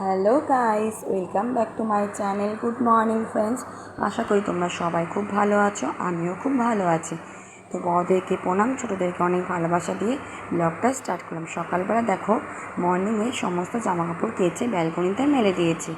Hello guys, welcome back to my channel. Good morning friends. আশা করি তোমরা সবাই খুব ভালো আছো, আমিও খুব ভালো আছি। তো বড়দেরকে প্রণাম, ছোটোদেরকে অনেক ভালোবাসা দিয়ে ব্লগটা স্টার্ট করলাম। সকালবেলা দেখো মর্নিংয়ে সমস্ত জামা কাপড় কেচে ব্যালকনিতে মেলে দিয়েছি।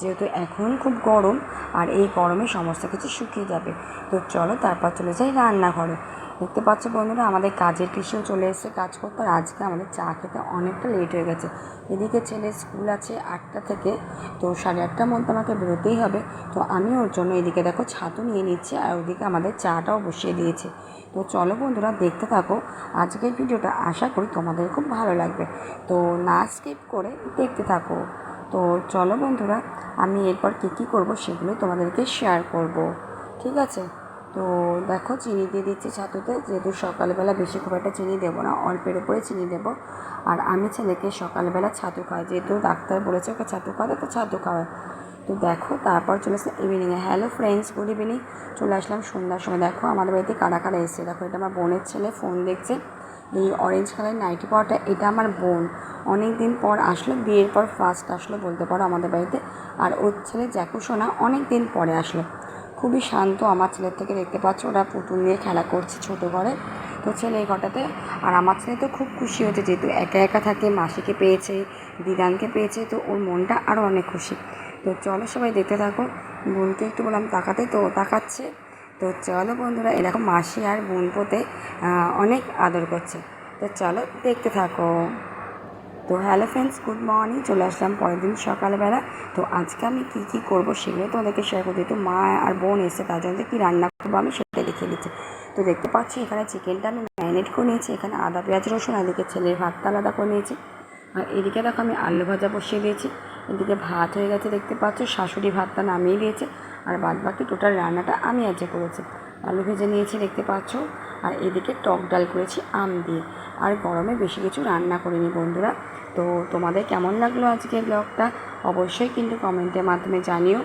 যেহেতু এখন খুব গরম, আর এই গরমে সমস্ত কিছু শুকিয়ে যাবে। তো চলো তারপর চলে যাই রান্নাঘরে। দেখতে পাচ্ছ বন্ধুরা, আমাদের কাজের পিসেও চলে এসেছে কাজ করতে, আর আজকে আমাদের চা খেতে অনেকটা লেট হয়ে গেছে। এদিকে ছেলে স্কুল আছে আটটা থেকে, তো সাড়ে আটটার মধ্যে আমাকে বেরোতেই হবে। তো আমি ওর জন্য এদিকে দেখো ছাতু নিয়ে নিচ্ছি, আর ওদিকে আমাদের চাটাও বসিয়ে দিয়েছে। তো চলো বন্ধুরা, দেখতে থাকো। আজকের ভিডিওটা আশা করি তোমাদের খুব ভালো লাগবে। তো না স্কিপ করে দেখতে থাকো। তো চলো বন্ধুরা, আমি এরপর কী কী করব সেগুলো তোমাদেরকে শেয়ার করব, ঠিক আছে? তো দেখো, চিনি দিয়ে দিচ্ছি ছাতুতে, যেহেতু সকালবেলা বেশি খুব একটা চিনি দেবো না, অল্পের উপরে চিনি দেবো। আর আমি ছেলেকে সকালবেলা ছাতু খাওয়াই, যেহেতু ডাক্তার বলেছে ওকে ছাতু খাওয়াতে, তো ছাতু খাওয়াই। তো দেখো, তারপর চলে আসলাম ইভিনিংয়ে হ্যালো ফ্রেন্ডস গুড ইভিনিং চলে আসলাম সন্ধ্যার সময়। দেখো, আমাদের বাড়িতে কারা কারা এসছে? দেখো, এটা আমার বোনের ছেলে ফোন দেখছে। এই অরেঞ্জ কালার নাইটি পাওয়াটা এটা আমার বোন। অনেক দিন পর আসলো, বিয়ের পর ফার্স্ট আসলো বলতে পারো আমাদের বাড়িতে। আর ওর ছেলে জ্যাকু সোনা অনেক দিন পরে আসলো। খুবই শান্ত আমার ছেলের থেকে দেখতে পাচ্ছ, ওরা পুতুল নিয়ে খেলা করছে ছোটো ঘরে। তো ছেলে এই ঘরটাতে, আর আমার ছেলে তো খুব খুশি হয়েছে যেহেতু একা একা থাকে, মাসিকে পেয়েছে, দিদানকে পেয়েছে, তো ওর মনটা আরও অনেক খুশি। তো চলো সবাই দেখতে থাকো। বোনকে একটু বললাম তাকাতে, তো তাকাচ্ছে। তো চলো বন্ধুরা এরকম মাসি আর বোন পোতে অনেক আদর করছে। তো চলো দেখতে থাকো। তো হ্যালো ফ্রেন্ডস গুড মর্নিং চলে আসলাম পরের দিন সকালবেলা। তো আজকে আমি কী কী করব সেগুলো তোমাদেরকে শেয়ার করতে তো মা আর বোন এসে তার জন্য কী রান্না করব আমি সেটা দেখে দিচ্ছি। তো দেখতে পাচ্ছি এখানে চিকেনটা আমি ম্যারিনেট করে নিয়েছি, এখানে আদা, পেঁয়াজ, রসুন এদিকে ছেলের ভাতটা আলাদা করে নিয়েছি। আর এদিকে দেখো আমি আলু ভাজা বসিয়ে দিয়েছি, এদিকে ভাত হয়ে গেছে দেখতে পাচ্ছ, শাশুড়ি ভাতটা নামিয়ে দিয়েছে। আর বাদ বাকি টোটাল রান্নাটা আমি আজকে করেছি। আলু ভেজে নিয়েছি, দেখতে পাচ্ছ? আর এদিকে টক ডাল করেছি, আম দিয়ে। আর গরমে বেশি কিছু রান্না করিনি বন্ধুরা। তো তোমাদের কেমন লাগল আজকে ব্লগটা? অবশ্যই কিন্তু কমেন্টের মাধ্যমে জানিও।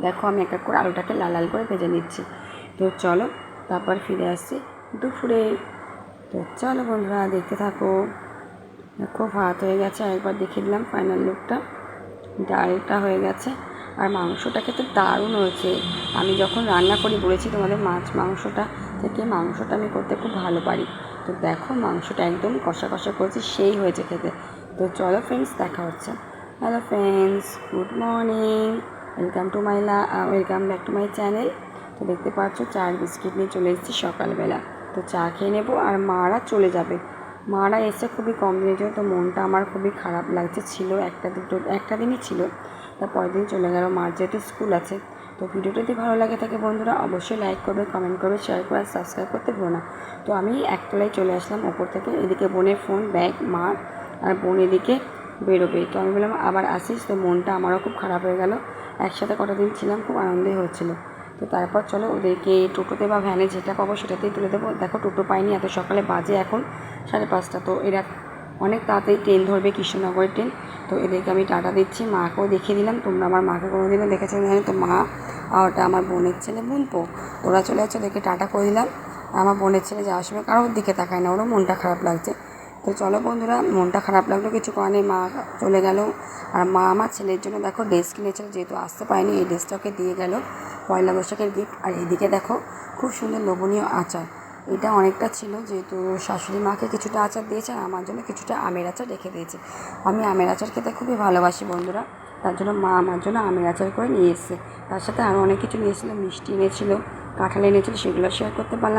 দেখো, আমি এক এক করে আলুটাকে লাল লাল করে ভেজে নিচ্ছি। তো চলো, তারপর ফিরে আসছি দুপুরে। তো চলো বন্ধুরা, দেখতে থাকো। খুব ভাত হয়ে গেছে একবার দেখে দিলাম ফাইনাল লুকটা ডালটা হয়ে গেছে। আর মাংসটা খেতে দারুণ হয়েছে। আমি যখন রান্না করি, বলেছি তোমাদের মাছ মাংসটা থেকে মাংসটা আমি করতে খুব ভালো পারি। তো দেখো মাংসটা একদম কষা কষা করেছি, সেই হয়েছে খেতে। তো চলো ফ্রেন্ডস দেখা হচ্ছে। Hello friends good morning welcome to my লা welcome back to my channel তো দেখতে পাচ্ছ চার বিস্কিট নিয়ে চলে এসেছি সকালবেলা। তো চা খেয়ে নেব আর মারা চলে যাবে। মারা এসে খুবই কম দিনের তো মনটা আমার খুবই খারাপ লাগছে। ছিল একটা দুটো, একটা দিনই ছিল তার পরের দিন চলে গেল মার, যেহেতু স্কুল আছে। তো ভিডিওটা যদি ভালো লাগে থাকে বন্ধুরা, অবশ্যই লাইক করবে কমেন্ট করবে শেয়ার করে সাবস্ক্রাইব করতে ভুলো না। তো আমি একতলায় চলে আসলাম ওপর থেকে, এদিকে বোনের ফোন ব্যাগ মার, আর বোন এদিকে বেরোবে। তো আমি বললাম, আবার আসিস? তো মনটা আমারও খুব খারাপ হয়ে গেল। একসাথে কটা দিন ছিলাম, খুব আনন্দই হচ্ছিল। তো তারপর চলো ওদেরকে টোটোতে বা ভ্যানে যেটা পাবো সেটাতেই তুলে দেবো। দেখো টোটো পাইনি, এত সকালে বাজে এখন, সাড়ে পাঁচটা। তো এরা অনেক তাড়াতাড়ি ট্রেন ধরবে, কৃষ্ণনগরের ট্রেন। তো এদেরকে আমি টাটা দিচ্ছি, মাকেও দেখিয়ে দিলাম, তোমরা আমার মাকে কোনোদিনও দেখেছ জানি, তো মা আর ওটা আমার বোনের ছেলে বোনপো তোরা চলে যাচ্ছে, ওদেরকে টাটা করে দিলাম। আমার বোনের ছেলে যাওয়ার সময় কারোর দিকে তাকায় না, ওরও মনটা খারাপ লাগছে। তো চলো বন্ধুরা, মনটা খারাপ লাগল, কিছু করে নেই, মা চলে গেল। আর মা আমার ছেলের জন্য দেখো ড্রেস কিনেছিল, যেহেতু আসতে পারেনি, এই ড্রেসটাকে দিয়ে গেল, পয়লা বৈশাখের গিফট আর এদিকে দেখো, খুব সুন্দর লোভনীয় আচার। এটা অনেকটা ছিল, যেহেতু শাশুড়ি মাকে কিছুটা আচার দিয়েছে, আর আমার জন্য কিছুটা আমের আচার রেখে দিয়েছে। আমি আমের আচার খেতে খুবই ভালোবাসি বন্ধুরা, তার জন্য মা আমার জন্য আমের আচার করে নিয়ে এসছে। তার সাথে আরও অনেক কিছু নিয়েছিল, মিষ্টি এনেছিল, কাঁঠাল এনেছিল, সেগুলো শেয়ার করতে পারলাম।